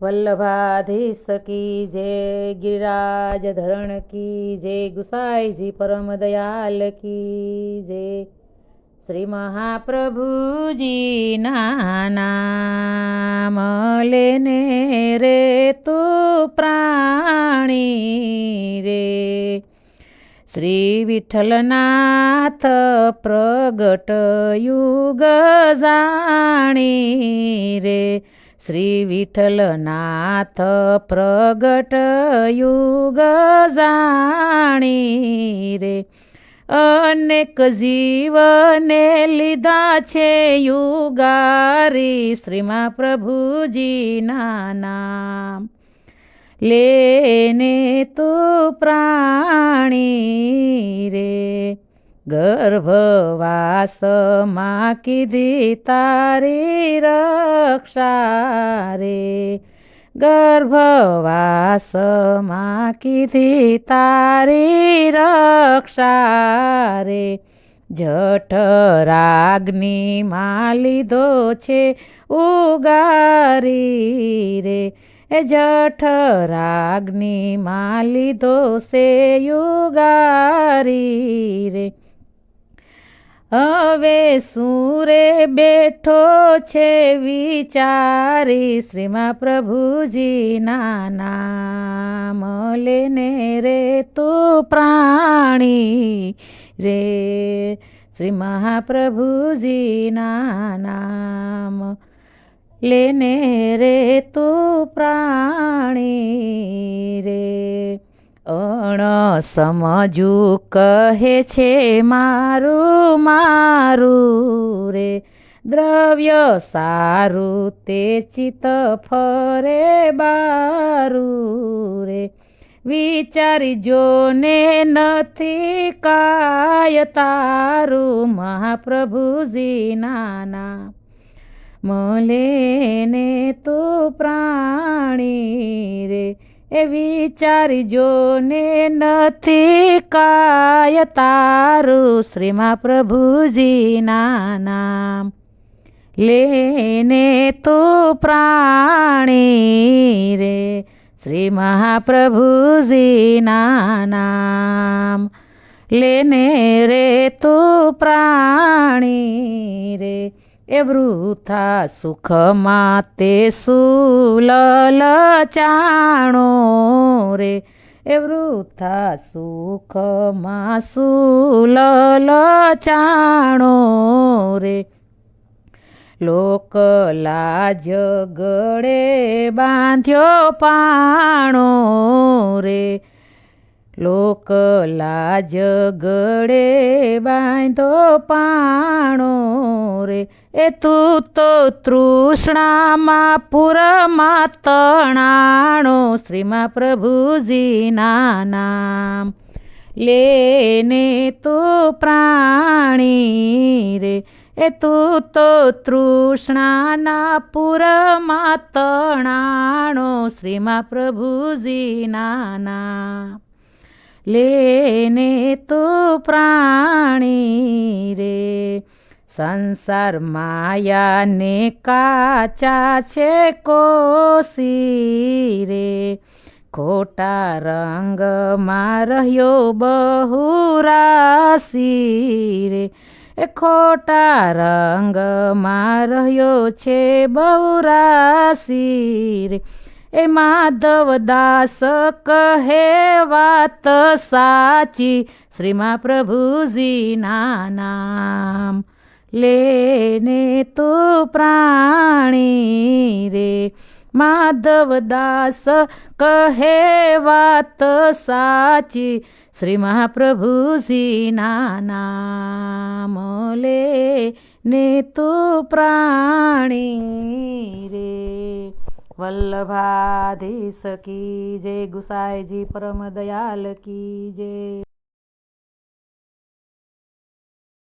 વલ્લભાધીશ કી જય ગિરિરાજ ધરણ કી જય ગુસાઈજી પરમ દયાલ કી જય શ્રી મહાપ્રભુજીના નામ લેને રે તું પ્રાણી રે. શ્રી વિઠ્ઠલનાથ પ્રગટ યુગ જાણી રે. શ્રી વિઠ્ઠલનાથ પ્રગટ યુગ જાણી રે અનેક જીવને લીધા છે યુગારી શ્રીમા પ્રભુજીના નામ. લેને તો પ્રાણી રે ગર્ભવાસમાં કીધી તારી રક્ષા રે ગર્ભવાસમાં કીધી તારી રક્ષા રે જઠરાગ્નિ રાગની માં લીધો છે ઉગારી રે એ જઠરાગ્નિ રાગની માં લીધો છે યુગારી રે હવે સુરે બેઠો છે વિચારી શ્રીમા પ્રભુજીના નામ લેને રે તું પ્રાણી રે શ્રી મહાપ્રભુજીના નામ લેને રે તું પ્રાણી રે અણ સમજુ કહે છે મારું મારું રે. દ્રવ્ય સારું, તે ચિત્ત ફરે બારું રે. વિચારી જોને નથી કાય તારું. મહાપ્રભુજી નાના મલેને તું પ્રાણી રે. એ વિચારજો જોને નથી કાય તારું શ્રીમા પ્રભુજીના નામ. લેને તો પ્રાણી રે શ્રી મહાપ્રભુજીના નામ. લેને રે તો પ્રાણી રે એ વૃથા સુખમાં તે સુલચાણો રે. એ વૃથા સુખમાં સુલચાણો રે. લોક લાજ ગળે બાંધ્યો પાણો રે. લોક લાજ ગળે બાંધો પાણો રે. એ તું તો તૃષ્ણામાં પુરમાં તણાણો શ્રીમા પ્રભુજીના નામ. લેને તું પ્રાણી રે, એ તું તો તૃષ્ણાના પુરમાં તણાણો શ્રીમા પ્રભુજીના નામ. લેને તું પ્રાણી સંસાર માયાને કાચા છે કોસી રે ખોટા રંગમાં રહ્યો બહુરાસી રે એ ખોટા રંગમાં રહ્યો છે બહુરાસી રે એ માધવ દાસ કહે વાત સાચી. શ્રીમા પ્રભુજીના નામ. લેને તું પ્રાણી રે માધવ દાસ કહે વાત સાચી શ્રી મહાપ્રભુજીના નામ લે ને તું પ્રાણી રે વલ્લભાધીશ કી જય ગુસાઈજી પરમ દયાલ કી જય